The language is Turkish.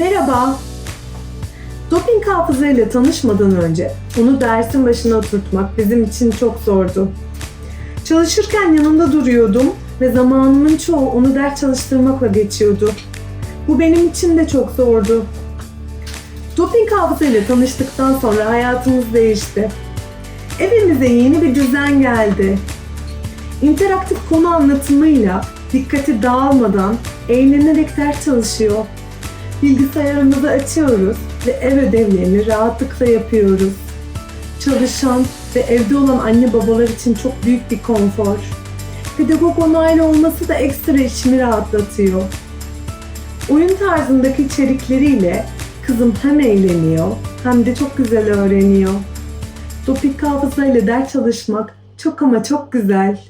Merhaba. Doping hafızayla tanışmadan önce onu dersin başına oturtmak bizim için çok zordu. Çalışırken yanında duruyordum ve zamanımın çoğu onu ders çalıştırmakla geçiyordu. Bu benim için de çok zordu. Doping hafızayla tanıştıktan sonra hayatımız değişti. Evimize yeni bir düzen geldi. İnteraktif konu anlatımıyla dikkati dağılmadan eğlenerek ders çalışıyor. Bilgisayarımızı açıyoruz ve ev ödevlerini rahatlıkla yapıyoruz. Çalışan ve evde olan anne babalar için çok büyük bir konfor. Pedagog onaylı olması da ekstra içimi rahatlatıyor. Oyun tarzındaki içerikleriyle kızım hem eğleniyor hem de çok güzel öğreniyor. Topik hafızayla ders çalışmak çok ama çok güzel.